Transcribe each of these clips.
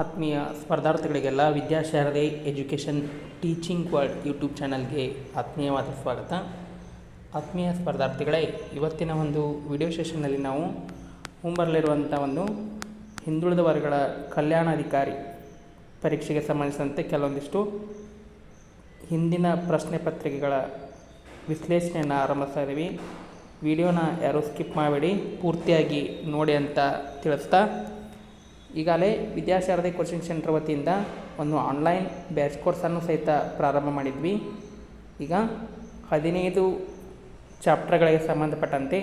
ಆತ್ಮೀಯ ಸ್ಪರ್ಧಾರ್ಥಿಗಳಿಗೆಲ್ಲ Vidyasharade education teaching world YouTube ಚಾನಲ್ಗೆ ಆತ್ಮೀಯವಾದ ಸ್ವಾಗತ. ಆತ್ಮೀಯ ಸ್ಪರ್ಧಾರ್ಥಿಗಳೇ, ಇವತ್ತಿನ ಒಂದು ವಿಡಿಯೋ ಸೆಷನ್ನಲ್ಲಿ ನಾವು ಮುಂಬರಲಿರುವಂಥ ಒಂದು ಹಿಂದುಳಿದ ವರ್ಗಗಳ ಕಲ್ಯಾಣಾಧಿಕಾರಿ ಪರೀಕ್ಷೆಗೆ ಸಂಬಂಧಿಸಿದಂತೆ ಕೆಲವೊಂದಿಷ್ಟು ಹಿಂದಿನ ಪ್ರಶ್ನೆ ಪತ್ರಿಕೆಗಳ ವಿಶ್ಲೇಷಣೆಯನ್ನು ಆರಂಭಿಸ್ತಾ ಇದ್ದೀವಿ. ವಿಡಿಯೋನ ಯಾರೂ ಸ್ಕಿಪ್ ಮಾಡಬೇಡಿ, ಪೂರ್ತಿಯಾಗಿ ನೋಡಿ ಅಂತ ತಿಳಿಸ್ತಾ ಈಗಾಗಲೇ ವಿದ್ಯಾಶಾರದೆ ಕೋಚಿಂಗ್ ಸೆಂಟರ್ ವತಿಯಿಂದ ಒಂದು ಆನ್ಲೈನ್ ಬ್ಯಾಚ್ ಕೋರ್ಸನ್ನು ಸಹಿತ ಪ್ರಾರಂಭ ಮಾಡಿದ್ವಿ. ಈಗ ಹದಿನೈದು ಚಾಪ್ಟರ್ಗಳಿಗೆ ಸಂಬಂಧಪಟ್ಟಂತೆ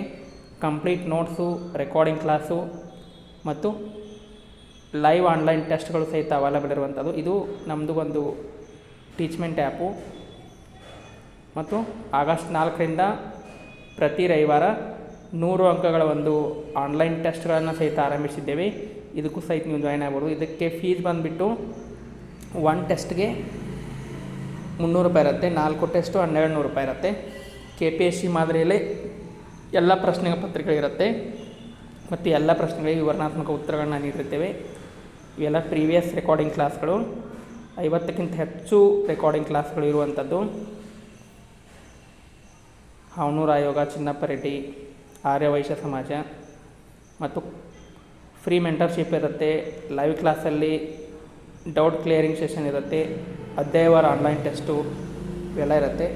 ಕಂಪ್ಲೀಟ್ ನೋಟ್ಸು ರೆಕಾರ್ಡಿಂಗ್ ಕ್ಲಾಸು ಮತ್ತು ಲೈವ್ ಆನ್ಲೈನ್ ಟೆಸ್ಟ್ಗಳು ಸಹಿತ ಅವೈಲಬಲ್ ಇರುವಂಥದ್ದು. ಇದು ನಮ್ಮದು ಒಂದು ಟೀಚ್ಮೆಂಟ್ ಆ್ಯಪು ಮತ್ತು ಆಗಸ್ಟ್ ನಾಲ್ಕರಿಂದ ಪ್ರತಿ ರವಿವಾರ ನೂರು ಅಂಕಗಳ ಒಂದು ಆನ್ಲೈನ್ ಟೆಸ್ಟ್ಗಳನ್ನು ಸಹಿತ ಆರಂಭಿಸಿದ್ದೇವೆ. ಇದಕ್ಕೂ ಸಹಿತ ನೀವು ಜಾಯ್ನ್ ಆಗ್ಬೋದು. ಇದಕ್ಕೆ ಫೀಸ್ ಬಂದುಬಿಟ್ಟು ಒನ್ ಟೆಸ್ಟ್ಗೆ ಮುನ್ನೂರು ರೂಪಾಯಿ ಇರುತ್ತೆ. ನಾಲ್ಕು ಟೆಸ್ಟು ಹನ್ನೆರಡು ನೂರು ರೂಪಾಯಿ ಇರುತ್ತೆ. ಕೆ ಪಿ ಎಸ್ ಸಿ ಮಾದರಿಯಲ್ಲಿ ಎಲ್ಲ ಪ್ರಶ್ನೆ ಪತ್ರಿಕೆಗಳಿರುತ್ತೆ. ಮತ್ತು ಎಲ್ಲ ಪ್ರಶ್ನೆಗಳಿಗೆ ವಿವರಣಾತ್ಮಕ ಉತ್ತರಗಳನ್ನ ನೀಡಿರ್ತೇವೆ. ಇವೆಲ್ಲ ಪ್ರೀವಿಯಸ್ ರೆಕಾರ್ಡಿಂಗ್ ಕ್ಲಾಸ್ಗಳು ಐವತ್ತಕ್ಕಿಂತ ಹೆಚ್ಚು ರೆಕಾರ್ಡಿಂಗ್ ಕ್ಲಾಸ್ಗಳು ಇರುವಂಥದ್ದು. ಹಾವನೂರು ಆಯೋಗ ಚಿನ್ನಪ್ಪ ರೆಡ್ಡಿ ಆರ್ಯವೈಶ್ಯ ಸಮಾಜ ಮತ್ತು ಫ್ರೀ ಮೆಂಟರ್ಶಿಪ್ ಇರುತ್ತೆ, ಲೈವ್ ಕ್ಲಾಸಲ್ಲಿ ಡೌಟ್ ಕ್ಲಿಯರಿಂಗ್ ಸೆಷನ್ ಇರುತ್ತೆ, ಅಧ್ಯಾಯವಾರ ಆನ್ಲೈನ್ ಟೆಸ್ಟು ಇವೆಲ್ಲ ಇರುತ್ತೆ.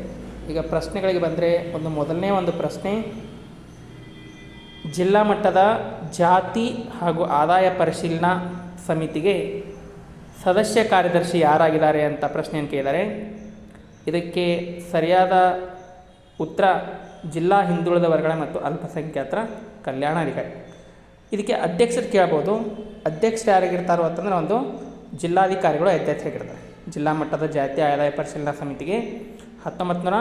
ಈಗ ಪ್ರಶ್ನೆಗಳಿಗೆ ಬಂದರೆ ಒಂದು ಮೊದಲನೇ ಒಂದು ಪ್ರಶ್ನೆ, ಜಿಲ್ಲಾ ಮಟ್ಟದ ಜಾತಿ ಹಾಗೂ ಆದಾಯ ಪರಿಶೀಲನಾ ಸಮಿತಿಗೆ ಸದಸ್ಯ ಕಾರ್ಯದರ್ಶಿ ಯಾರಾಗಿದ್ದಾರೆ ಅಂತ ಪ್ರಶ್ನೆಯನ್ನು ಕೇಳಿದ್ದಾರೆ ಇದಕ್ಕೆ ಸರಿಯಾದ ಉತ್ತರ ಜಿಲ್ಲಾ ಹಿಂದುಳಿದ ವರ್ಗಗಳ ಮತ್ತು ಅಲ್ಪಸಂಖ್ಯಾತರ ಕಲ್ಯಾಣಾಧಿಕಾರಿ. ಇದಕ್ಕೆ ಅಧ್ಯಕ್ಷರು ಕೇಳ್ಬೋದು. ಅಧ್ಯಕ್ಷರು ಯಾರಾಗಿರ್ತಾರೋ ಅಂತಂದ್ರೆ ಒಂದು ಜಿಲ್ಲಾಧಿಕಾರಿಗಳು ಅಧ್ಯಕ್ಷರಾಗಿರ್ತಾರೆ ಜಿಲ್ಲಾ ಮಟ್ಟದ ಜಾತಿ ಆದಾಯ ಪರಿಶೀಲನಾ ಸಮಿತಿಗೆ ಹತ್ತೊಂಬತ್ತು ನೂರ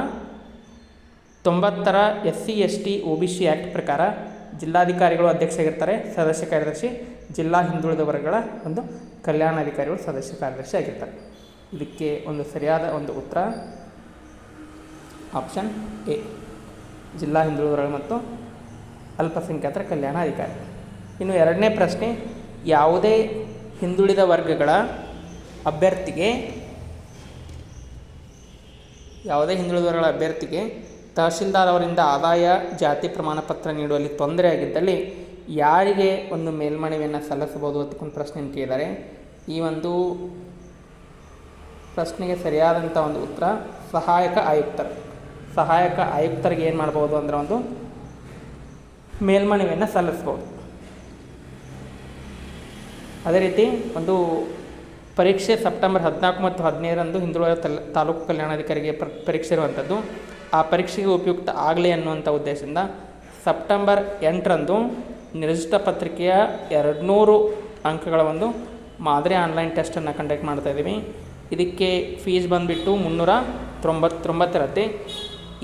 ತೊಂಬತ್ತರ S C S T O B C act ಪ್ರಕಾರ ಜಿಲ್ಲಾಧಿಕಾರಿಗಳು ಅಧ್ಯಕ್ಷರಾಗಿರ್ತಾರೆ ಸದಸ್ಯ ಕಾರ್ಯದರ್ಶಿ, ಜಿಲ್ಲಾ ಹಿಂದುಳಿದ ವರ್ಗಗಳ ಒಂದು ಕಲ್ಯಾಣಾಧಿಕಾರಿಗಳು ಸದಸ್ಯ ಕಾರ್ಯದರ್ಶಿ ಆಗಿರ್ತಾರೆ. ಇದಕ್ಕೆ ಒಂದು ಸರಿಯಾದ ಒಂದು ಉತ್ತರ ಆಪ್ಷನ್ ಎ ಜಿಲ್ಲಾ ಹಿಂದುಳಿದ ವರ್ಗ ಮತ್ತು ಅಲ್ಪಸಂಖ್ಯಾತರ ಕಲ್ಯಾಣಾಧಿಕಾರಿ. ಇನ್ನು ಎರಡನೇ ಪ್ರಶ್ನೆ, ಯಾವುದೇ ಹಿಂದುಳಿದ ವರ್ಗಗಳ ಅಭ್ಯರ್ಥಿಗೆ, ಯಾವುದೇ ಹಿಂದುಳಿದ ವರ್ಗಗಳ ಅಭ್ಯರ್ಥಿಗೆ ತಹಶೀಲ್ದಾರ್ ಅವರಿಂದ ಆದಾಯ, ಜಾತಿ ಪ್ರಮಾಣ ಪತ್ರ ನೀಡುವಲ್ಲಿ ತೊಂದರೆ ಆಗಿದ್ದಲ್ಲಿ ಯಾರಿಗೆ ಒಂದು ಮೇಲ್ಮನವಿಯನ್ನು ಸಲ್ಲಿಸಬಹುದು ಅಂತ ಒಂದು ಪ್ರಶ್ನೆಯನ್ನು ಕೇಳಿದ್ದಾರೆ. ಈ ಒಂದು ಪ್ರಶ್ನೆಗೆ ಸರಿಯಾದಂಥ ಒಂದು ಉತ್ತರ, ಸಹಾಯಕ ಆಯುಕ್ತರು. ಸಹಾಯಕ ಆಯುಕ್ತರಿಗೆ ಏನು ಮಾಡ್ಬೋದು ಅಂದರೆ ಒಂದು ಮೇಲ್ಮನವಿಯನ್ನು ಸಲ್ಲಿಸ್ಬೋದು ಅದೇ ರೀತಿ ಒಂದು ಪರೀಕ್ಷೆ ಸೆಪ್ಟೆಂಬರ್ ಹದಿನಾಲ್ಕು ಮತ್ತು ಹದಿನೈದರಂದು ಹಿಂದುಳಿದ ತಲ್ ತಾಲೂಕು ಕಲ್ಯಾಣಾಧಿಕಾರಿಗೆ ಪ್ರ, ಪರೀಕ್ಷೆ ಇರುವಂಥದ್ದು. ಆ ಪರೀಕ್ಷೆಗೆ ಉಪಯುಕ್ತ ಆಗಲಿ ಅನ್ನುವಂಥ ಉದ್ದೇಶದಿಂದ ಸೆಪ್ಟೆಂಬರ್ ಎಂಟರಂದು ನಿರ್ದಿಷ್ಟ ಪತ್ರಿಕೆಯ ಎರಡು ನೂರು ಅಂಕಗಳ ಒಂದು ಮಾದರಿ ಆನ್ಲೈನ್ ಟೆಸ್ಟನ್ನು ಕಂಡಕ್ಟ್ ಮಾಡ್ತಾ ಇದ್ದೀವಿ. ಇದಕ್ಕೆ ಫೀಸ್ ಬಂದುಬಿಟ್ಟು ಮುನ್ನೂರ ತೊಂಬತ್ತೊಂಬತ್ತಿರತ್ತೆ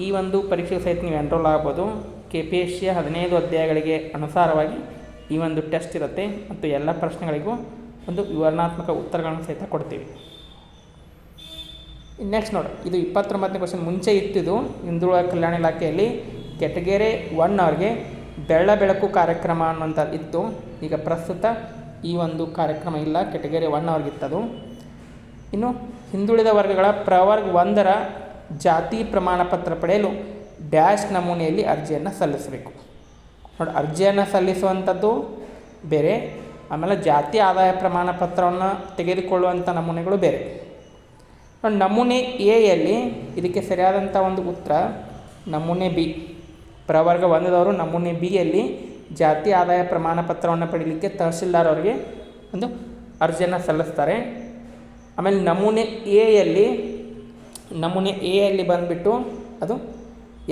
ಈ ಒಂದು ಪರೀಕ್ಷೆಗೆ ಸಹಿತ ನೀವು ಎನ್ರೋಲ್ ಆಗ್ಬೋದು. ಕೆ ಪಿ ಎಸ್ ಸಿಯ ಹದಿನೈದು ಅಧ್ಯಾಯಗಳಿಗೆ ಅನುಸಾರವಾಗಿ ಈ ಒಂದು ಟೆಸ್ಟ್ ಇರುತ್ತೆ ಮತ್ತು ಎಲ್ಲ ಪ್ರಶ್ನೆಗಳಿಗೂ ಒಂದು ವಿವರಣಾತ್ಮಕ ಉತ್ತರಗಳನ್ನು ಸಹಿತ ಕೊಡ್ತೀವಿ. ನೆಕ್ಸ್ಟ್ ನೋಡಿ, ಇದು ಇಪ್ಪತ್ತೊಂಬತ್ತನೇ ಕ್ವಶನ್ ಮುಂಚೆ ಇತ್ತಿದ್ದು ಹಿಂದುಳಿದ ಕಲ್ಯಾಣ ಇಲಾಖೆಯಲ್ಲಿ ಕೆಟಗೆರೆ ಒನ್ ಅವ್ರಿಗೆ ಬೆಳ್ಳ ಬೆಳಕು ಕಾರ್ಯಕ್ರಮ ಅನ್ನುವಂಥ ಇತ್ತು. ಈಗ ಪ್ರಸ್ತುತ ಈ ಒಂದು ಕಾರ್ಯಕ್ರಮ ಇಲ್ಲ, ಕೆಟಗೆರೆ ಒನ್ ಅವ್ರಿಗಿತ್ತದು ಇನ್ನು ಹಿಂದುಳಿದ ವರ್ಗಗಳ ಪ್ರವರ್ಗ ಒಂದರ ಜಾತಿ ಪ್ರಮಾಣ ಪತ್ರ ಪಡೆಯಲು ಡ್ಯಾಶ್ ನಮೂನೆಯಲ್ಲಿ ಅರ್ಜಿಯನ್ನು ಸಲ್ಲಿಸಬೇಕು. ನೋಡಿ, ಅರ್ಜಿಯನ್ನು ಸಲ್ಲಿಸುವಂಥದ್ದು ಬೇರೆ, ಆಮೇಲೆ ಜಾತಿ ಆದಾಯ ಪ್ರಮಾಣ ಪತ್ರವನ್ನು ತೆಗೆದುಕೊಳ್ಳುವಂಥ ನಮೂನೆಗಳು ಬೇರೆ. ನೋಡಿ, ನಮೂನೆ ಎಯಲ್ಲಿ ಇದಕ್ಕೆ ಸರಿಯಾದಂಥ ಒಂದು ಉತ್ತರ, ನಮೂನೆ ಬಿ. ಪ್ರವರ್ಗ ಒಂದದವರು ನಮೂನೆ ಬಿಯಲ್ಲಿ ಜಾತಿ ಆದಾಯ ಪ್ರಮಾಣ ಪತ್ರವನ್ನು ಪಡೀಲಿಕ್ಕೆ ತಹಶೀಲ್ದಾರ್ ಅವರಿಗೆ ಒಂದು ಅರ್ಜಿಯನ್ನು ಸಲ್ಲಿಸ್ತಾರೆ. ಆಮೇಲೆ ನಮೂನೆ ಎಯಲ್ಲಿ ನಮೂನೆ ಎಯಲ್ಲಿ ಬಂದುಬಿಟ್ಟು ಅದು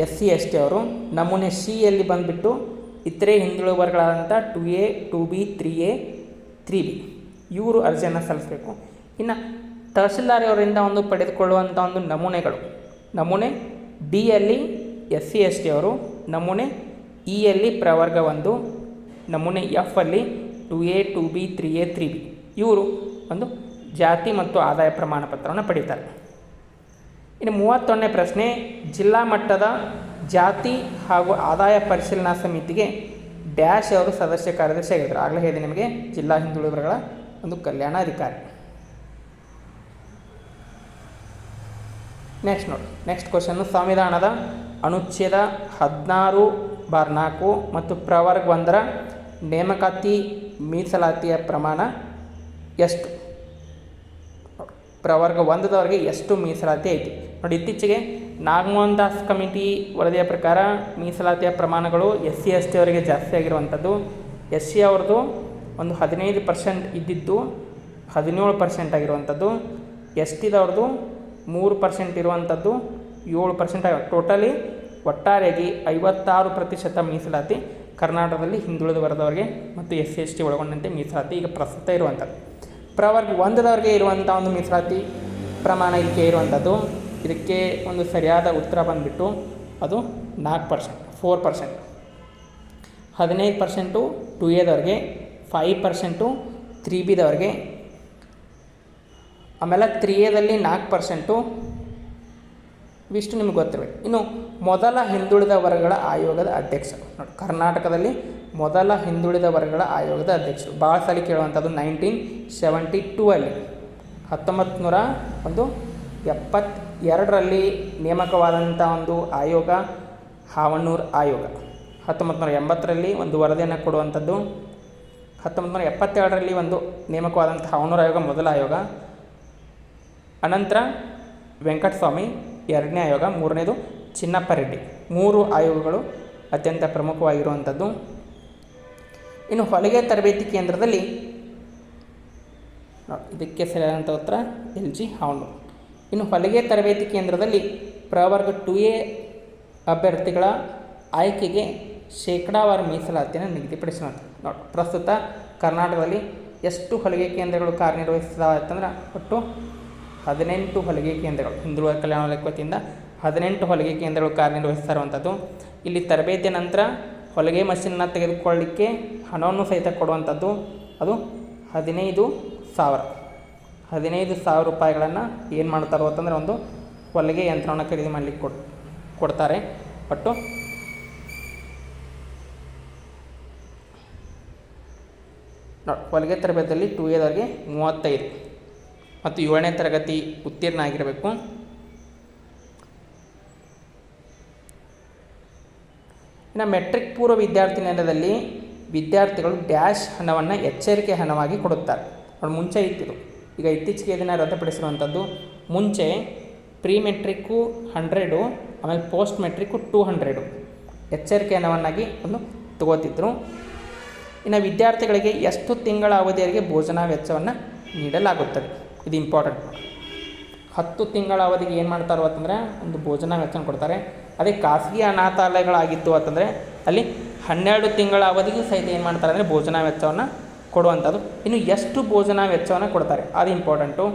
ಎಸ್ ಸಿ ಎಸ್ ಟಿ ಅವರು, ನಮೂನೆ ಸಿಯಲ್ಲಿ ಬಂದುಬಿಟ್ಟು ಇತರೆ ಹಿಂದುಳಿದ ವರ್ಗಗಳಾದಂಥ two A, two B, three A, three B. ಇವರು ಅರ್ಜಿಯನ್ನು ಸಲ್ಲಿಸಬೇಕು. ಇನ್ನು ತಹಸೀಲ್ದಾರಿಯವರಿಂದ ಒಂದು ಪಡೆದುಕೊಳ್ಳುವಂಥ ಒಂದು ನಮೂನೆಗಳು. ನಮೂನೆ ಡಿಯಲ್ಲಿ ಎಸ್ ಸಿ, ಎಸ್ ಟಿ ಅವರು, ನಮೂನೆ ಇಯಲ್ಲಿ ಪ್ರವರ್ಗ ಒಂದು, ನಮೂನೆ ಎಫ್ ಅಲ್ಲಿ two A, two B, three A, three B. ಇವರು ಒಂದು ಜಾತಿ ಮತ್ತು ಆದಾಯ ಪ್ರಮಾಣ ಪತ್ರವನ್ನು ಪಡೀತಾರೆ. ಇನ್ನು ಮೂವತ್ತೊಂದನೇ ಪ್ರಶ್ನೆ, ಜಿಲ್ಲಾ ಮಟ್ಟದ ಜಾತಿ ಹಾಗೂ ಆದಾಯ ಪರಿಶೀಲನಾ ಸಮಿತಿಗೆ ಡ್ಯಾಶ್ ಅವರು ಸದಸ್ಯ ಕಾರ್ಯದರ್ಶಿ ಆಗಿದ್ದರು. ಆಗಲೇ ಹೇಳಿದೆ ನಿಮಗೆ, ಜಿಲ್ಲಾ ಹಿಂದುಳಿದವರಗಳ ಒಂದು ಒಂದು ಕಲ್ಯಾಣಾಧಿಕಾರಿ ನೆಕ್ಸ್ಟ್ ನೋಡಿ. ನೆಕ್ಸ್ಟ್ ಕ್ವಶನ್ನು ಸಂವಿಧಾನದ ಅನುಚ್ಛೇದ ಹದಿನಾರು ಬಾರ್ ನಾಲ್ಕು ಮತ್ತು ಪ್ರವರ್ಗ ಒಂದರ ನೇಮಕಾತಿ ಮೀಸಲಾತಿಯ ಪ್ರಮಾಣ ಎಷ್ಟು? ಪ್ರವರ್ಗ ಒಂದದವರೆಗೆ ಎಷ್ಟು ಮೀಸಲಾತಿ ಐತಿ? ನೋಡಿ, ಇತ್ತೀಚೆಗೆ ನಾಗಮೋಹನ್ ದಾಸ್ ಕಮಿಟಿ ವರದಿಯ ಪ್ರಕಾರ ಮೀಸಲಾತಿಯ ಪ್ರಮಾಣಗಳು ಎಸ್ ಸಿ, ಎಸ್ ಟಿ ಅವರಿಗೆ ಜಾಸ್ತಿ ಆಗಿರುವಂಥದ್ದು. ಎಸ್ ಸಿ ಅವ್ರದ್ದು ಒಂದು ಹದಿನೈದು ಪರ್ಸೆಂಟ್ ಇದ್ದಿದ್ದು ಹದಿನೇಳು ಪರ್ಸೆಂಟ್ ಆಗಿರುವಂಥದ್ದು. ಎಸ್ ಟಿದವ್ರದ್ದು ಮೂರು ಪರ್ಸೆಂಟ್ ಇರುವಂಥದ್ದು. ಏಳು ಪರ್ಸೆಂಟ್ ಆಗ ಟೋಟಲಿ ಒಟ್ಟಾರೆಯಾಗಿ ಐವತ್ತಾರು ಪ್ರತಿಶತ ಮೀಸಲಾತಿ ಕರ್ನಾಟಕದಲ್ಲಿ ಹಿಂದುಳಿದ ವರ್ಗದವರಿಗೆ ಮತ್ತು ಎಸ್ ಸಿ, ಎಸ್ ಟಿ ಒಳಗೊಂಡಂತೆ ಮೀಸಲಾತಿ ಈಗ ಪ್ರಸ್ತುತ ಇರುವಂಥದ್ದು. ಪ್ರವರ್ಗ ಒಂದರವರೆಗೆ ಇರುವಂಥ ಒಂದು ಮೀಸಲಾತಿ ಪ್ರಮಾಣ ಇದಕ್ಕೆ ಇರುವಂಥದ್ದು. ಇದಕ್ಕೆ ಒಂದು ಸರಿಯಾದ ಉತ್ತರ ಬಂದುಬಿಟ್ಟು ಅದು ನಾಲ್ಕು ಪರ್ಸೆಂಟ್ ಫೋರ್ ಪರ್ಸೆಂಟ್. ಹದಿನೈದು ಪರ್ಸೆಂಟು ಟು ಎದವ್ರಿಗೆ ಫೈವ್ ಪರ್ಸೆಂಟು ತ್ರೀ ಬಿದವ್ರಿಗೆ ಆಮೇಲೆ ತ್ರೀ ಎದಲ್ಲಿ ನಾಲ್ಕು ಪರ್ಸೆಂಟು ಇವಿಷ್ಟು ನಿಮ್ಗೆ ಗೊತ್ತಿರಬೇಕು. ಇನ್ನು ಮೊದಲ ಹಿಂದುಳಿದ ವರ್ಗಗಳ ಆಯೋಗದ ಅಧ್ಯಕ್ಷರು, ನೋಡಿ ಕರ್ನಾಟಕದಲ್ಲಿ ಮೊದಲ ಹಿಂದುಳಿದ ವರ್ಗಗಳ ಆಯೋಗದ ಅಧ್ಯಕ್ಷರು. ಭಾಳ ಸಲ ಕೇಳುವಂಥದ್ದು ನೈನ್ಟೀನ್ ಸೆವೆಂಟಿ ಟೂ ಅಲ್ಲಿ. ಹತ್ತೊಂಬತ್ತು ನೂರ ಒಂದು ಎಪ್ಪತ್ತೆರಡರಲ್ಲಿ ನೇಮಕವಾದಂಥ ಒಂದು ಆಯೋಗ ಹಾವಣ್ಣೂರು ಆಯೋಗ. ಹತ್ತೊಂಬತ್ತು ನೂರ ಎಂಬತ್ತರಲ್ಲಿ ಒಂದು ವರದಿಯನ್ನು ಕೊಡುವಂಥದ್ದು. ಹತ್ತೊಂಬತ್ತು ನೂರ ಎಪ್ಪತ್ತೆರಡರಲ್ಲಿ ಒಂದು ನೇಮಕವಾದಂಥ ಹಾವಣ್ಣೂರು ಆಯೋಗ ಮೊದಲ ಆಯೋಗ. ಅನಂತರ ವೆಂಕಟಸ್ವಾಮಿ ಎರಡನೇ ಆಯೋಗ, ಮೂರನೇದು ಚಿನ್ನಪ್ಪ ರೆಡ್ಡಿ ಮೂರು ಆಯೋಗಗಳು ಅತ್ಯಂತ ಪ್ರಮುಖವಾಗಿರುವಂಥದ್ದು. ಇನ್ನು ಹೊಲಿಗೆ ತರಬೇತಿ ಕೇಂದ್ರದಲ್ಲಿ ಇದಕ್ಕೆ ಸರಿಯಾದಂಥ ಉತ್ತರ ಎಲ್ ಜಿ ಹಾವಣ್ಣೂರು. ಇನ್ನು ಹೊಲಿಗೆ ತರಬೇತಿ ಕೇಂದ್ರದಲ್ಲಿ ಪ್ರವರ್ಗ ಟು ಎ ಅಭ್ಯರ್ಥಿಗಳ ಆಯ್ಕೆಗೆ ಶೇಕಡಾವಾರು ಮೀಸಲಾತಿಯನ್ನು ನಿಗದಿಪಡಿಸಲಾಗಿದೆ ನೋಡಿ. ಪ್ರಸ್ತುತ ಕರ್ನಾಟಕದಲ್ಲಿ ಎಷ್ಟು ಹೊಲಿಗೆ ಕೇಂದ್ರಗಳು ಕಾರ್ಯನಿರ್ವಹಿಸ್ತಾವೆ ಅಂತಂದ್ರೆ ಒಟ್ಟು ಹದಿನೆಂಟು ಹೊಲಿಗೆ ಕೇಂದ್ರಗಳು. ಹಿಂದುಳಿದ ಕಲ್ಯಾಣ ಲೆಕ್ಕತಿಯಿಂದ ಹದಿನೆಂಟು ಹೊಲಿಗೆ ಕೇಂದ್ರಗಳು ಕಾರ್ಯನಿರ್ವಹಿಸ್ತಾ ಇರುವಂಥದ್ದು. ಇಲ್ಲಿ ತರಬೇತಿಯ ನಂತರ ಹೊಲಿಗೆ ಮಷಿನ್ನ ತೆಗೆದುಕೊಳ್ಳಲಿಕ್ಕೆ ಹಣವನ್ನು ಸಹಿತ ಕೊಡುವಂಥದ್ದು ಅದು ಹದಿನೈದು ಸಾವಿರ. ಹದಿನೈದು ಸಾವಿರ ರೂಪಾಯಿಗಳನ್ನು ಏನು ಮಾಡ್ತಾರೋ ಅಂತಂದರೆ ಒಂದು ಹೊಲಿಗೆ ಯಂತ್ರವನ್ನು ಖರೀದಿ ಮಾಡಲಿಕ್ಕೆ ಕೊಡ್, ಕೊಡ್ತಾರೆ. ಒಟ್ಟು ಹೊಲಿಗೆ ತರಬೇತಿಯಲ್ಲಿ ಟು ಇಯರ್ವರೆಗೆ ಮೂವತ್ತೈದು. ಮತ್ತು ಏಳನೇ ತರಗತಿ ಉತ್ತೀರ್ಣ ಆಗಿರಬೇಕು. ಇನ್ನು ಮೆಟ್ರಿಕ್ ಪೂರ್ವ ವಿದ್ಯಾರ್ಥಿ ನೆಲದಲ್ಲಿ ವಿದ್ಯಾರ್ಥಿಗಳು ಡ್ಯಾಶ್ ಹಣವನ್ನು ಎಚ್ಚರಿಕೆ ಹಣವಾಗಿ ಕೊಡುತ್ತಾರೆ. ಅವ್ರು ಮುಂಚೆ ಇತ್ತಿದು ಈಗ ಇತ್ತೀಚೆಗೆ ಇದನ್ನು ರದ್ದುಪಡಿಸಿರುವಂಥದ್ದು, ಮುಂಚೆ ಪ್ರೀ ಮೆಟ್ರಿಕ್ಕು ಹಂಡ್ರೆಡು, ಆಮೇಲೆ ಪೋಸ್ಟ್ ಮೆಟ್ರಿಕ್ಕು ಟೂ ಹಂಡ್ರೆಡು ಎಚ್ಚರಿಕೆಯನ್ನವನ್ನಾಗಿ ಒಂದು ತಗೋತಿದ್ರು. ಇನ್ನು ವಿದ್ಯಾರ್ಥಿಗಳಿಗೆ ಎಷ್ಟು ತಿಂಗಳ ಅವಧಿಯವರಿಗೆ ಭೋಜನ ವೆಚ್ಚವನ್ನು ನೀಡಲಾಗುತ್ತದೆ? ಇದು ಇಂಪಾರ್ಟೆಂಟ್ ಹತ್ತು ತಿಂಗಳ ಅವಧಿಗೆ ಏನು ಮಾಡ್ತಾರೋ ಅಂತಂದರೆ ಒಂದು ಭೋಜನ ವೆಚ್ಚನ ಕೊಡ್ತಾರೆ. ಅದೇ ಖಾಸಗಿ ಅನಾಥಾಲಯಗಳಾಗಿತ್ತು ಅಂತಂದರೆ ಅಲ್ಲಿ ಹನ್ನೆರಡು ತಿಂಗಳ ಅವಧಿಗೂ ಸಹಿತ ಏನು ಮಾಡ್ತಾರೆ ಅಂದರೆ ಭೋಜನ ವೆಚ್ಚವನ್ನು ಕೊಡುವಂಥದ್ದು. ಇನ್ನು ಎಷ್ಟು ಭೋಜನ ವೆಚ್ಚವನ್ನು ಕೊಡ್ತಾರೆ? ಅದು ಇಂಪಾರ್ಟೆಂಟು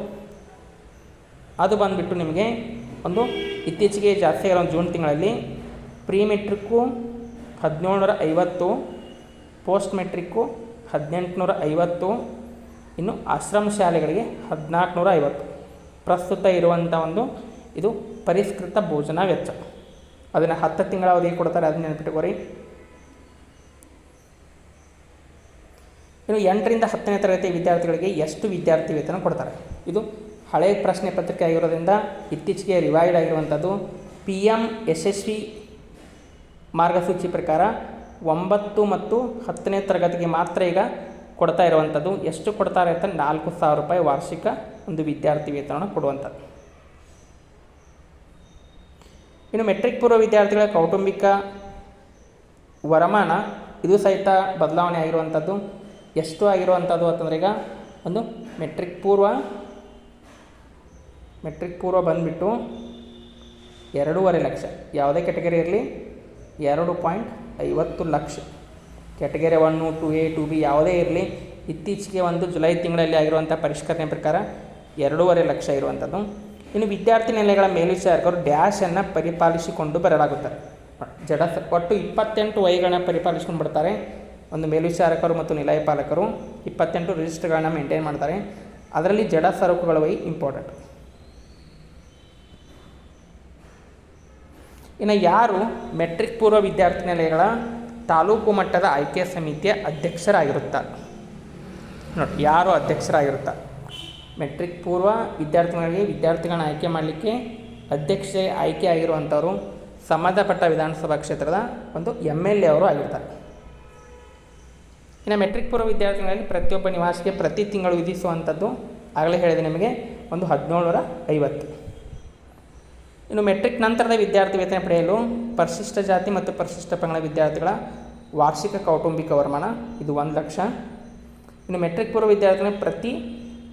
ಅದು ಬಂದುಬಿಟ್ಟು ನಿಮಗೆ ಒಂದು ಇತ್ತೀಚೆಗೆ ಜಾಸ್ತಿ ಆಗಿರೋ ಒಂದು ಜೂನ್ ತಿಂಗಳಲ್ಲಿ ಪ್ರೀ ಮೆಟ್ರಿಕ್ಕು ಹದಿನೇಳುನೂರ ಐವತ್ತು ಪೋಸ್ಟ್ ಮೆಟ್ರಿಕ್ಕು ಹದಿನೆಂಟುನೂರ ಐವತ್ತು ಇನ್ನು ಆಶ್ರಮ ಶಾಲೆಗಳಿಗೆ ಹದಿನಾಲ್ಕುನೂರ ಐವತ್ತು ಪ್ರಸ್ತುತ ಇರುವಂಥ ಒಂದು ಇದು ಪರಿಷ್ಕೃತ ಭೋಜನ ವೆಚ್ಚ. ಅದನ್ನು ಹತ್ತು ತಿಂಗಳ ಅವಧಿಗೆ ಕೊಡ್ತಾರೆ, ಅದನ್ನ ನೆನಪಿಟ್ಕೋರಿ ಇನ್ನು ಎಂಟರಿಂದ ಹತ್ತನೇ ತರಗತಿ ವಿದ್ಯಾರ್ಥಿಗಳಿಗೆ ಎಷ್ಟು ವಿದ್ಯಾರ್ಥಿ ವೇತನ ಕೊಡ್ತಾರೆ? ಇದು ಹಳೆಯ ಪ್ರಶ್ನೆ ಪತ್ರಿಕೆ ಆಗಿರೋದ್ರಿಂದ ಇತ್ತೀಚೆಗೆ ರಿವೈಡ್ ಆಗಿರುವಂಥದ್ದು. ಪಿ ಎಂ ಯಶಸ್ವಿ ಮಾರ್ಗಸೂಚಿ ಪ್ರಕಾರ ಒಂಬತ್ತು ಮತ್ತು ಹತ್ತನೇ ತರಗತಿಗೆ ಮಾತ್ರ ಈಗ ಕೊಡ್ತಾ ಇರುವಂಥದ್ದು. ಎಷ್ಟು ಕೊಡ್ತಾರೆ ಅಂತ ನಾಲ್ಕು ಸಾವಿರ ರೂಪಾಯಿ ವಾರ್ಷಿಕ ಒಂದು ವಿದ್ಯಾರ್ಥಿ ವೇತನ ಕೊಡುವಂಥದ್ದು. ಇನ್ನು ಮೆಟ್ರಿಕ್ ಪೂರ್ವ ವಿದ್ಯಾರ್ಥಿಗಳ ಕೌಟುಂಬಿಕ ವರಮಾನ, ಇದು ಸಹಿತ ಬದಲಾವಣೆ ಆಗಿರುವಂಥದ್ದು. ಎಷ್ಟು ಆಗಿರುವಂಥದ್ದು ಅಂತಂದ್ರೆ ಈಗ ಒಂದು ಮೆಟ್ರಿಕ್ ಪೂರ್ವ ಮೆಟ್ರಿಕ್ ಪೂರ್ವ ಬಂದುಬಿಟ್ಟು ಎರಡೂವರೆ ಲಕ್ಷ. ಯಾವುದೇ ಕ್ಯಾಟಗರಿ ಇರಲಿ, ಎರಡು ಪಾಯಿಂಟ್ ಐವತ್ತು lakh. Category one two A two B ಯಾವುದೇ ಇರಲಿ, ಇತ್ತೀಚೆಗೆ ಒಂದು ಜುಲೈ ತಿಂಗಳಲ್ಲಿ ಆಗಿರುವಂಥ ಪರಿಷ್ಕರಣೆ ಪ್ರಕಾರ ಎರಡೂವರೆ ಲಕ್ಷ ಇರುವಂಥದ್ದು. ಇನ್ನು ವಿದ್ಯಾರ್ಥಿ ನಿಲಯಗಳ ಮೇಲ್ವಿಚಾರಕರು ಡ್ಯಾಶನ್ನು ಪರಿಪಾಲಿಸಿಕೊಂಡು ಬರಲಾಗುತ್ತಾರೆ ಜಡ, ಒಟ್ಟು ಇಪ್ಪತ್ತೆಂಟು ವೈಗಳನ್ನ ಪರಿಪಾಲಿಸ್ಕೊಂಡು ಬರ್ತಾರೆ. ಒಂದು ಮೇಲ್ವಿಚಾರಕರು ಮತ್ತು ನಿಲಯಪಾಲಕರು ಇಪ್ಪತ್ತೆಂಟು ರಿಜಿಸ್ಟರ್ಗಳನ್ನ ಮೇಂಟೈನ್ ಮಾಡ್ತಾರೆ. ಅದರಲ್ಲಿ ಜಡ ಸರಕುಗಳ ವೈ ಇಂಪಾರ್ಟೆಂಟ್ ಇನ್ನು ಯಾರು ಮೆಟ್ರಿಕ್ ಪೂರ್ವ ವಿದ್ಯಾರ್ಥಿ ನಿಲಯಗಳ ತಾಲೂಕು ಮಟ್ಟದ ಆಯ್ಕೆ ಸಮಿತಿಯ ಅಧ್ಯಕ್ಷರಾಗಿರುತ್ತಾರೆ ನೋಡಿ, ಯಾರು ಅಧ್ಯಕ್ಷರಾಗಿರುತ್ತಾರೆ ಮೆಟ್ರಿಕ್ ಪೂರ್ವ ವಿದ್ಯಾರ್ಥಿಗಳಿಗೆ ವಿದ್ಯಾರ್ಥಿಗಳನ್ನ ಆಯ್ಕೆ ಮಾಡಲಿಕ್ಕೆ ಅಧ್ಯಕ್ಷ ಆಯ್ಕೆ ಆಗಿರುವಂಥವರು ಸಂಬಂಧಪಟ್ಟ ವಿಧಾನಸಭಾ ಕ್ಷೇತ್ರದ ಒಂದು ಎಂ ಎಲ್ ಎ ಅವರು ಆಗಿರ್ತಾರೆ. ಇನ್ನು ಮೆಟ್ರಿಕ್ ಪೂರ್ವ ವಿದ್ಯಾರ್ಥಿಗಳಲ್ಲಿ ಪ್ರತಿಯೊಬ್ಬ ನಿವಾಸಿಗೆ ಪ್ರತಿ ತಿಂಗಳು ವಿಧಿಸುವಂಥದ್ದು, ಆಗಲೇ ಹೇಳಿದೆ ನಿಮಗೆ, ಒಂದು ಹದಿನೇಳುನೂರ ಐವತ್ತು. ಇನ್ನು ಮೆಟ್ರಿಕ್ ನಂತರದ ವಿದ್ಯಾರ್ಥಿ ವೇತನ ಪಡೆಯಲು ಪರಿಶಿಷ್ಟ ಜಾತಿ ಮತ್ತು ಪರಿಶಿಷ್ಟ ಪಂಗಡ ವಿದ್ಯಾರ್ಥಿಗಳ ವಾರ್ಷಿಕ ಕೌಟುಂಬಿಕ ವರಮಾನ, ಇದು ಒಂದು ಲಕ್ಷ. ಇನ್ನು ಮೆಟ್ರಿಕ್ ಪೂರ್ವ ವಿದ್ಯಾರ್ಥಿಗಳಿಗೆ ಪ್ರತಿ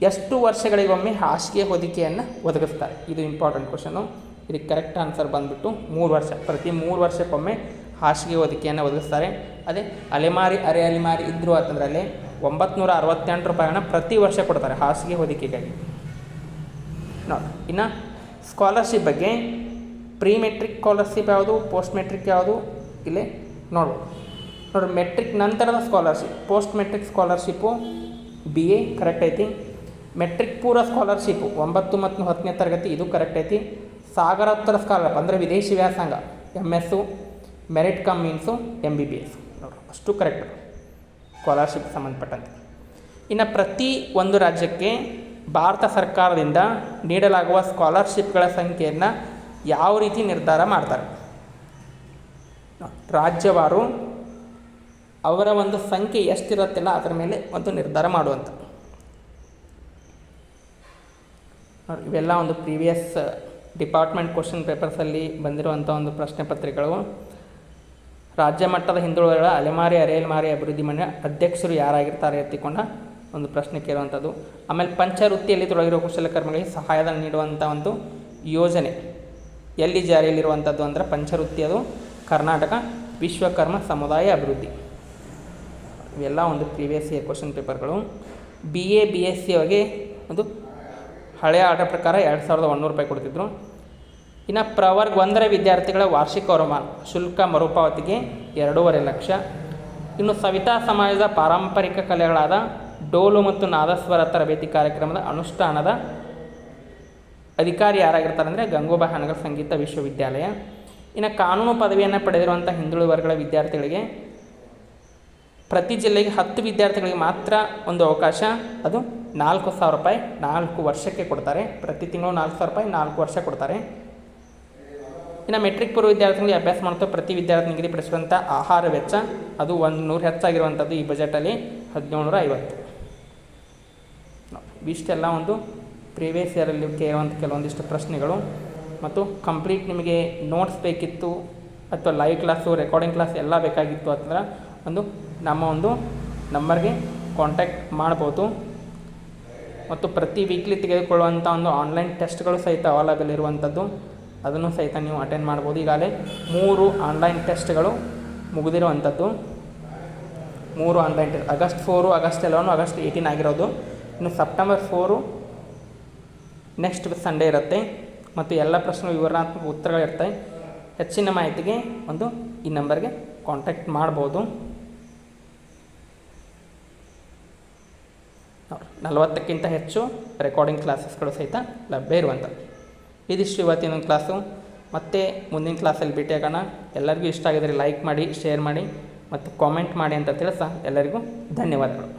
ಎಷ್ಟು ವರ್ಷಗಳಿಗೊಮ್ಮೆ ಹಾಸಿಗೆ ಹೊದಿಕೆಯನ್ನು ಒದಗಿಸ್ತಾರೆ? ಇದು ಇಂಪಾರ್ಟೆಂಟ್ ಕ್ವಶನು ಇದಕ್ಕೆ ಕರೆಕ್ಟ್ ಆನ್ಸರ್ ಬಂದುಬಿಟ್ಟು ಮೂರು ವರ್ಷ, ಪ್ರತಿ ಮೂರು ವರ್ಷಕ್ಕೊಮ್ಮೆ ಹಾಸಿಗೆ ಹೊದಿಕೆಯನ್ನು ಒದಗಿಸ್ತಾರೆ. ಅದೇ ಅಲೆಮಾರಿ ಅರೆ ಅಲೆಮಾರಿ ಇದ್ದರು ಅಂತಂದ್ರಲ್ಲಿ ಒಂಬತ್ತು ನೂರ ಅರವತ್ತೆಂಟು ಹಣ ಪ್ರತಿ ವರ್ಷ ಕೊಡ್ತಾರೆ ಹಾಸಿಗೆ ಹೊದಿಕೆಗಾಗಿ. ನೋಡಿ, ಇನ್ನು ಸ್ಕಾಲರ್ಶಿಪ್ ಬಗ್ಗೆ ಪ್ರೀ ಮೆಟ್ರಿಕ್ ಸ್ಕಾಲರ್ಶಿಪ್ ಯಾವುದು ಪೋಸ್ಟ್ ಮೆಟ್ರಿಕ್ ಯಾವುದು, ಇಲ್ಲಿ ನೋಡು. ನೋಡಿ ಮೆಟ್ರಿಕ್ ನಂತರದ scholarship post matric scholarship B A correct ಐತಿ. ಮೆಟ್ರಿಕ್ ಪೂರ್ವ ಸ್ಕಾಲರ್ಶಿಪ್ಪು ಒಂಬತ್ತು ಮತ್ತು ಹತ್ತನೇ ತರಗತಿ, ಇದು ಕರೆಕ್ಟ್ ಐತಿ. ಸಾಗರೋತ್ತರ ಸ್ಕಾಲರ್ಶಿಪ್ ಅಂದರೆ ವಿದೇಶಿ ವ್ಯಾಸಂಗ M S merit cum means M B B S ಅಷ್ಟು ಕರೆಕ್ಟ್ ಸ್ಕಾಲರ್ಶಿಪ್ ಸಂಬಂಧಪಟ್ಟಂತೆ. ಇನ್ನು ಪ್ರತಿ ಒಂದು ರಾಜ್ಯಕ್ಕೆ ಭಾರತ ಸರ್ಕಾರದಿಂದ ನೀಡಲಾಗುವ ಸ್ಕಾಲರ್ಶಿಪ್ಗಳ ಸಂಖ್ಯೆಯನ್ನು ಯಾವ ರೀತಿ ನಿರ್ಧಾರ ಮಾಡ್ತಾರೆ? ರಾಜ್ಯವಾರು ಅವರ ಒಂದು ಸಂಖ್ಯೆ ಎಷ್ಟಿರುತ್ತಲ್ಲ ಅದರ ಮೇಲೆ ಒಂದು ನಿರ್ಧಾರ ಮಾಡುವಂಥ ಇವೆಲ್ಲ ಒಂದು ಪ್ರೀವಿಯಸ್ ಡಿಪಾರ್ಟ್ಮೆಂಟ್ ಕ್ವಶನ್ ಪೇಪರ್ಸಲ್ಲಿ ಬಂದಿರುವಂಥ ಒಂದು ಪ್ರಶ್ನೆ ಪತ್ರಿಕೆಗಳು. ರಾಜ್ಯ ಮಟ್ಟದ ಹಿಂದುಳಿದ ಅಲೆಮಾರಿ, ಅರೆಯಲ್ಮಾರಿ ಅಭಿವೃದ್ಧಿ ಮಂಡಳಿ ಅಧ್ಯಕ್ಷರು ಯಾರಾಗಿರ್ತಾರೆ ಎತ್ತಿಕೊಂಡ ಒಂದು ಪ್ರಶ್ನೆ ಕೇಳುವಂಥದ್ದು. ಆಮೇಲೆ ಪಂಚವೃತ್ತಿಯಲ್ಲಿ ತೊಡಗಿರುವ ಕುಶಲಕರ್ಮಿಗಳಿಗೆ ಸಹಾಯಧನ ನೀಡುವಂಥ ಒಂದು ಯೋಜನೆ ಎಲ್ಲಿ ಜಾರಿಯಲ್ಲಿರುವಂಥದ್ದು ಅಂದರೆ ಪಂಚವೃತ್ತಿ ಅದು ಕರ್ನಾಟಕ ವಿಶ್ವಕರ್ಮ ಸಮುದಾಯ ಅಭಿವೃದ್ಧಿ. ಇವೆಲ್ಲ ಒಂದು ಪ್ರೀವಿಯಸ್ ಇಯರ್ ಕ್ವಶನ್ ಪೇಪರ್ಗಳು B A B S C ಅವರಿಗೆ ಒಂದು ಹಳೆಯ ಆಟ ಪ್ರಕಾರ ಎರಡು ಸಾವಿರದ ಒಂದುನೂರು ರೂಪಾಯಿ ಕೊಡ್ತಿದ್ರು. ಇನ್ನು ಪ್ರವರ್ಗ ಒಂದರ ವಿದ್ಯಾರ್ಥಿಗಳ ವಾರ್ಷಿಕ ವರಮಾನ, ಶುಲ್ಕ ಮರುಪಾವತಿಗೆ ಎರಡೂವರೆ ಲಕ್ಷ. ಇನ್ನು ಸವಿತಾ ಸಮಾಜದ ಪಾರಂಪರಿಕ ಕಲೆಗಳಾದ ಡೋಲು ಮತ್ತು ನಾದಸ್ವರ ತರಬೇತಿ ಕಾರ್ಯಕ್ರಮದ ಅನುಷ್ಠಾನದ ಅಧಿಕಾರಿ ಯಾರಾಗಿರ್ತಾರೆ ಅಂದರೆ ಗಂಗೋಬಾ ಹಾನಗಲ್ ಸಂಗೀತ ವಿಶ್ವವಿದ್ಯಾಲಯ. ಇನ್ನು ಕಾನೂನು ಪದವಿಯನ್ನು ಪಡೆದಿರುವಂಥ ಹಿಂದುಳಿದ ವರ್ಗಗಳ ವಿದ್ಯಾರ್ಥಿಗಳಿಗೆ ಪ್ರತಿ ಜಿಲ್ಲೆಗೆ ಹತ್ತು ವಿದ್ಯಾರ್ಥಿಗಳಿಗೆ ಮಾತ್ರ ಒಂದು ಅವಕಾಶ. ಅದು ನಾಲ್ಕು ಸಾವಿರ ರೂಪಾಯಿ ನಾಲ್ಕು ವರ್ಷಕ್ಕೆ ಕೊಡ್ತಾರೆ. ಪ್ರತಿ ತಿಂಗಳು ನಾಲ್ಕು ಸಾವಿರ ರೂಪಾಯಿ ನಾಲ್ಕು ವರ್ಷ ಕೊಡ್ತಾರೆ. ಇನ್ನು ಮೆಟ್ರಿಕ್ ಪೂರ್ವ ವಿದ್ಯಾರ್ಥಿಗಳಿಗೆ ಅಭ್ಯಾಸ ಮಾಡ್ತಾ ಪ್ರತಿ ವಿದ್ಯಾರ್ಥಿ ನಿಗದಿಪಡಿಸುವಂಥ ಆಹಾರ ವೆಚ್ಚ, ಅದು ಒಂದು ನೂರು ಹೆಚ್ಚಾಗಿರುವಂಥದ್ದು ಈ ಬಜೆಟಲ್ಲಿ ಹದಿನೇಳುನೂರ ಐವತ್ತು. ಇಷ್ಟೆಲ್ಲ ಒಂದು ಪ್ರೀವಿಯಸ್ ಇಯರಲ್ಲಿ ಕೇಳುವಂಥ ಕೆಲವೊಂದಿಷ್ಟು ಪ್ರಶ್ನೆಗಳು. ಮತ್ತು ಕಂಪ್ಲೀಟ್ ನಿಮಗೆ ನೋಟ್ಸ್ ಬೇಕಿತ್ತು, ಅಥವಾ ಲೈವ್ ಕ್ಲಾಸು ರೆಕಾರ್ಡಿಂಗ್ ಕ್ಲಾಸ್ ಎಲ್ಲ ಬೇಕಾಗಿತ್ತು ಅಂತಂದ್ರೆ ಒಂದು ನಮ್ಮ ಒಂದು ನಂಬರ್ಗೆ ಕಾಂಟ್ಯಾಕ್ಟ್ ಮಾಡ್ಬೋದು. ಮತ್ತು ಪ್ರತಿ ವೀಕ್ಲಿ ತೆಗೆದುಕೊಳ್ಳುವಂಥ ಒಂದು ಆನ್ಲೈನ್ ಟೆಸ್ಟ್ಗಳು ಸಹಿತ ಅವೈಲಬಲ್ ಇರುವಂಥದ್ದು ಅದನ್ನು ಸಹಿತ ನೀವು ಅಟೆಂಡ್ ಮಾಡ್ಬೋದು. ಈಗಾಗಲೇ ಮೂರು ಆನ್ಲೈನ್ ಟೆಸ್ಟ್ಗಳು ಮುಗಿದಿರುವಂಥದ್ದು. ಮೂರು online test August four August eleven August eighteen ಆಗಿರೋದು. ಇನ್ನು ಸೆಪ್ಟೆಂಬರ್ ಫೋರು ನೆಕ್ಸ್ಟ್ ಸಂಡೇ ಇರುತ್ತೆ. ಮತ್ತು ಎಲ್ಲ ಪ್ರಶ್ನೆ ವಿವರಣಾತ್ಮಕ ಉತ್ತರಗಳಿರ್ತವೆ ಹೆಚ್ಚಿನ ಮಾಹಿತಿಗೆ ಒಂದು ಈ ನಂಬರ್ಗೆ ಕಾಂಟ್ಯಾಕ್ಟ್ ಮಾಡ್ಬೋದು. ನಲವತ್ತಕ್ಕಿಂತ ಹೆಚ್ಚು ರೆಕಾರ್ಡಿಂಗ್ ಕ್ಲಾಸಸ್ಗಳು ಸಹಿತ ಲಭ್ಯ ಇರುವಂಥದ್ದು. ಇದಿಷ್ಟು ಇವತ್ತಿನ ಕ್ಲಾಸು. ಮತ್ತೆ ಮುಂದಿನ ಕ್ಲಾಸಲ್ಲಿ ಭೇಟಿಯಾಗೋಣ ಎಲ್ಲರಿಗೂ ಇಷ್ಟ ಆಗಿದರೆ ಲೈಕ್ ಮಾಡಿ ಶೇರ್ ಮಾಡಿ, ಮತ್ತು ಕಾಮೆಂಟ್ ಮಾಡಿ ಅಂತ ತಿಳಿಸ ಎಲ್ಲರಿಗೂ ಧನ್ಯವಾದಗಳು.